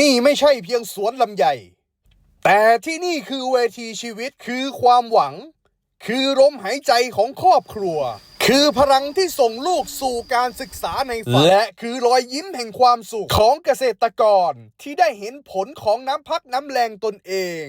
นี่ไม่ใช่เพียงสวนลำไยแต่ที่นี่คือเวทีชีวิตคือความหวัง คือลมหายใจของครอบครัว คือพลังที่ส่งลูกสู่การศึกษาในฝันและคือรอยยิ้มแห่งความสุขของเกษตรกรที่ได้เห็นผลของน้ำพักน้ำแรงตนเอง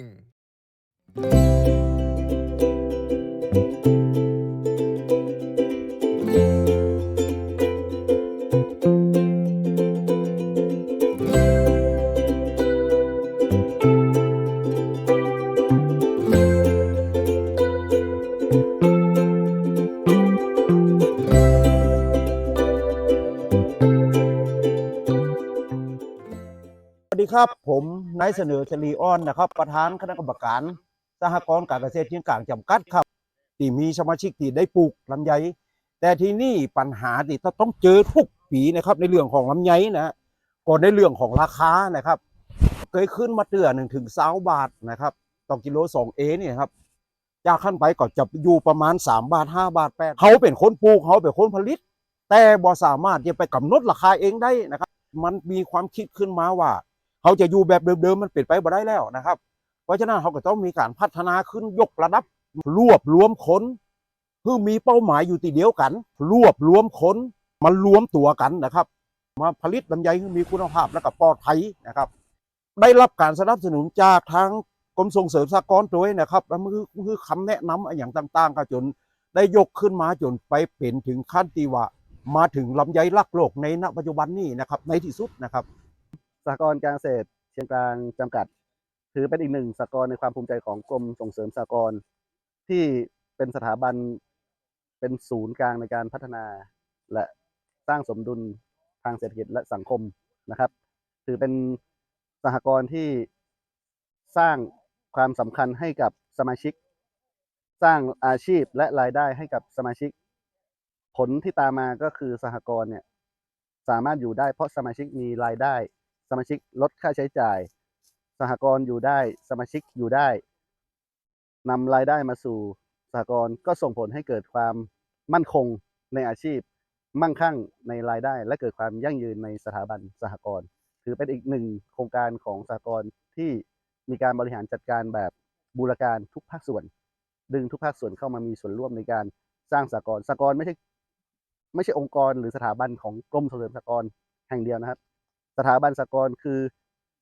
สวัสดีครับ ผมนายเสนอชลีอ้อนนะครับ ประธานคณะกรรมการสหกรณ์การเกษตรเชียงกลางจำกัดครับที่มีสมาชิกที่ได้ปลูกลำไย แต่ที่นี่ปัญหาที่ต้องเจอทุกปีนะครับ ในเรื่องของลำไยนะฮะก็ในเรื่องของราคานะครับ เคยขึ้นมาเตือหนึ่งถึงสาบาทนะครับต่อกิโลสองเอเนี่ยครับจากขั้นไปก็จะอยู่ประมาณ3บาท5บาทแปดเขาเป็นคนปลูกเขาเป็นคนผลิต แต่บ่สามารถจะไปกำหนดราคาเองได้นะครับ มันมีความคิดขึ้นมาว่า เขาจะอยู่แบบเดิมๆมันเปลี่ยนไปบ่ได้แล้วนะครับ เพราะฉะนั้นเขาก็ต้องมีการพัฒนาขึ้นยกระดับ รวบรวมคนเพื่อมีเป้าหมายอยู่ตีเดียวกัน รวบรวมคนมารวมตัวกันนะครับ มาผลิตลำไยให้มีคุณภาพและก็ปลอดภัยนะครับ ได้รับการสนับสนุนจากทางกรมส่งเสริมสหกรณ์ด้วยนะครับแล้วมันคือคำแนะนำอย่างต่างๆก็จนได้ยกขึ้นมาจนไปเป็นถึงขั้นที่ว่ามาถึงลำไยลักโลกในณปัจจุบันนี้นะครับในที่สุดนะครับ สหกรณ์การเกษตรเชียงกลางจำกัด ถือเป็นอีกหนึ่งสหกรณ์ในความภูมิใจของกรมส่งเสริมสหกรณ์ที่เป็นสถาบันเป็นศูนย์กลางในการพัฒนา และสร้างสมดุลทางเศรษฐกิจและสังคมนะครับ ถือเป็นสหกรณ์ที่สร้างความสำคัญให้กับสมาชิก สร้างอาชีพและรายได้ให้กับสมาชิก ผลที่ตามมาก็คือสหกรณ์เนี่ยสามารถอยู่ได้เพราะสมาชิกมีรายได้ สมาชิกลดค่าใช้จ่าย สหกรณ์อยู่ได้สมาชิกอยู่ได้นำรายได้มาสู่สหกรณ์ก็ส่งผลให้เกิดความมั่นคงในอาชีพ มั่งคั่งในรายได้ และเกิดความยั่งยืนในสถาบันสหกรณ์ถือเป็นอีกหนึ่งโครงการของสหกรณ์ที่มีการบริหารจัดการแบบบูรการทุกภาคส่วน ดึงทุกภาคส่วนเข้ามามีส่วนร่วมในการสร้างสหกรณ์สหกรณ์ไม่ใช่ไม่ใช่องค์กรหรือสถาบันของกรมส่งเสริมสหกรณ์แห่งเดียวนะครับ สถาบันสหกรณ์คือ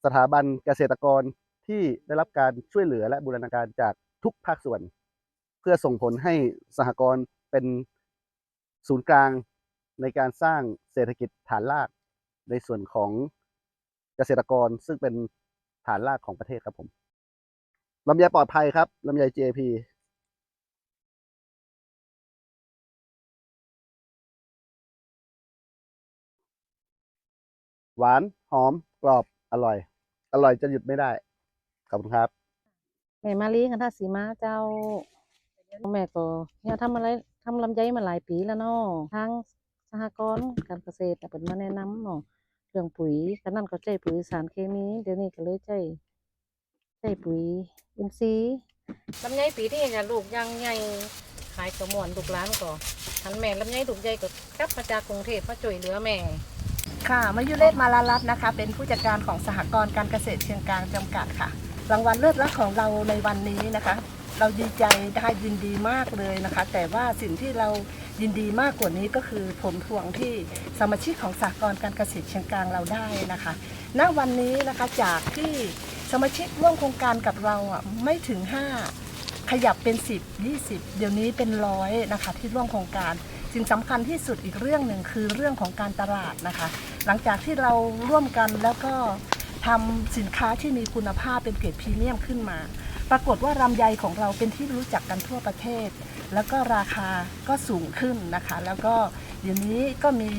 สถาบันเกษตรกรที่ได้รับการช่วยเหลือและบูรณาการจากทุกภาคส่วน เพื่อส่งผลให้สหกรณ์เป็นศูนย์กลางในการสร้างเศรษฐกิจฐานรากในส่วนของเกษตรกรซึ่งเป็นฐานรากของประเทศครับผมลำไยปลอดภัยครับลำไย JP หวานหอมกรอบอร่อย อร่อยจนหยุดไม่ได้ ขอบคุณครับ แม่มาลีกันท่าสีมาเจ้า แม่ก็เนี่ยทำอะไรทำลำไยมาหลายปีแล้วเนาะทางสหกรณ์การเกษตรน่เป็นมาแนะนำเนาะเรื่องปุ๋ยกันนั่นก็ใช้ปุ๋ยสารเคมีเดี๋ยวนี้ก็เลยใช้ใช้ปุ๋ยอินทรีย์ลำไยปีที่เนี่ยลูกยังใหญ่ขายกระมวนลูกร้านก็ทันแม่ลำไยลูกใหญ่ก็กลับมาจากกรุงเทพมาช่วยเหลือแม่ ค่ะมายุเลศมาลารัตนะคะ เป็นผู้จัดการของสหกรณ์การเกษตรเชียงกลางจำกัดค่ะ รางวัลเลิศรักของเราในวันนี้นะคะ เราดีใจได้ยินดีมากเลยนะคะ แต่ว่าสิ่งที่เรายินดีมากกว่านี้ก็คือผลพวงที่สมาชิกของสหกรณ์การเกษตรเชียงกลางเราได้นะคะ ณวันนี้นะคะจากที่สมาชิกร่วมโครงการกับเราอะไม่ถึง 5 ขยับเป็น 10 20 เดี๋ยวนี้เป็นร้อยนะคะที่ร่วมโครงการ สิ่งสำคัญที่สุดอีกเรื่องหนึ่งคือเรื่องของการตลาดนะคะ หลังจากที่เราร่วมกันแล้วก็ทำสินค้าที่มีคุณภาพเป็นเกรดพรีเมียมขึ้นมา ปรากฏว่าลำไยของเราเป็นที่รู้จักกันทั่วประเทศ แล้วก็ราคาก็สูงขึ้นนะคะ แล้วก็เดี๋ยวนี้ก็มี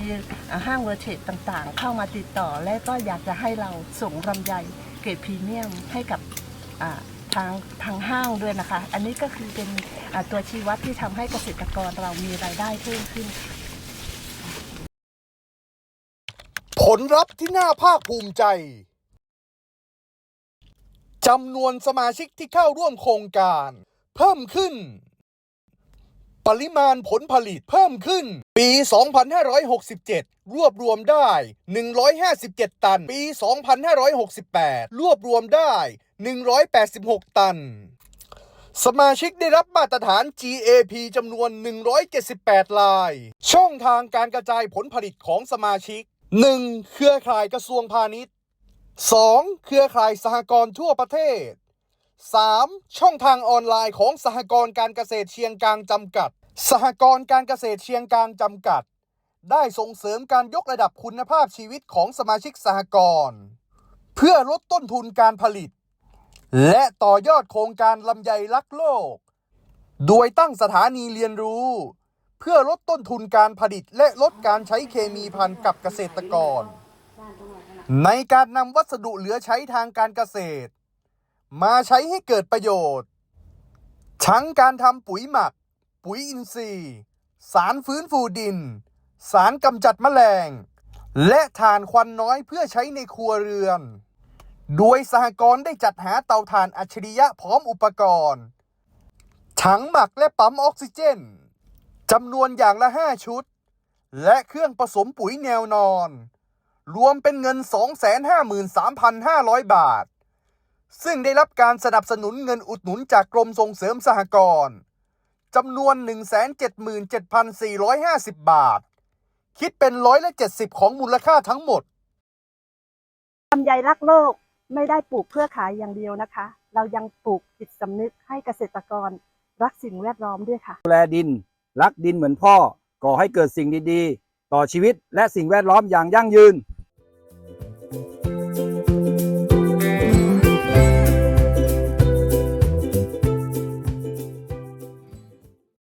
ห้างเวอร์เทจต่างๆ เข้ามาติดต่อและก็อยากจะให้เราส่งลำไยเกรดพรีเมียมให้กับ ทางทางห้างด้วยนะคะ อันนี้ก็คือเป็นตัวชี้วัดที่ทำให้เกษตรกรเรามีรายได้เพิ่มขึ้น ผลลัพธ์ที่น่าภาคภูมิใจจำนวนสมาชิกที่เข้าร่วมโครงการ เพิ่มขึ้น ปริมาณผลผลิตเพิ่มขึ้น ปี 2567 รวบรวมได้ 157 ตัน ปี 2568 รวบรวมได้ 186 ตัน สมาชิกได้รับมาตรฐาน GAP จำนวน 178 ลาย ช่องทางการกระจายผลผลิตของสมาชิก 1. เครือข่ายกระทรวงพาณิชย์ 2. เครือข่ายสหกรณ์ทั่วประเทศ 3. ช่องทางออนไลน์ของสหกรณ์การเกษตรเชียงกลางจำกัด สหกรณ์การเกษตรเชียงกลางจำกัด ได้ส่งเสริมการยกระดับคุณภาพชีวิตของสมาชิกสหกรณ์เพื่อลดต้นทุนการผลิต และต่อยอดโครงการลำไยรักโลก โดยตั้งสถานีเรียนรู้ เพื่อลดต้นทุนการผลิตและลดการใช้เคมีพันกับเกษตรกร ในการนำวัสดุเหลือใช้ทางการเกษตร มาใช้ให้เกิดประโยชน์ ทั้งการทำปุ๋ยหมัก ปุ๋ยอินทรีย์ สารฟื้นฟูดิน สารกำจัดแมลง และถ่านควันน้อยเพื่อใช้ในครัวเรือน โดยสหกรณ์ได้จัดหาเตาถ่านอัจฉริยะพร้อมอุปกรณ์ ถังหมักและปั๊มออกซิเจนจำนวนอย่างละ 5 ชุด และเครื่องผสมปุ๋ยแนวนอน รวมเป็นเงิน 253,500 บาท ซึ่งได้รับการสนับสนุนเงินอุดหนุนจากกรมส่งเสริมสหกรณ์ จำนวน 177,450 บาท คิดเป็นร้อยละ70 ของมูลค่าทั้งหมดลำไยรักโลกไม่ได้ปลูกเพื่อขายอย่างเดียวนะคะ เรายังปลูกจิตสำนึกให้เกษตรกรรักสิ่งแวดล้อมด้วยค่ะ ดูแลดิน รักดินเหมือนพ่อ ก่อให้เกิดสิ่งดีๆ ต่อชีวิตและสิ่งแวดล้อมอย่างยั่งยืน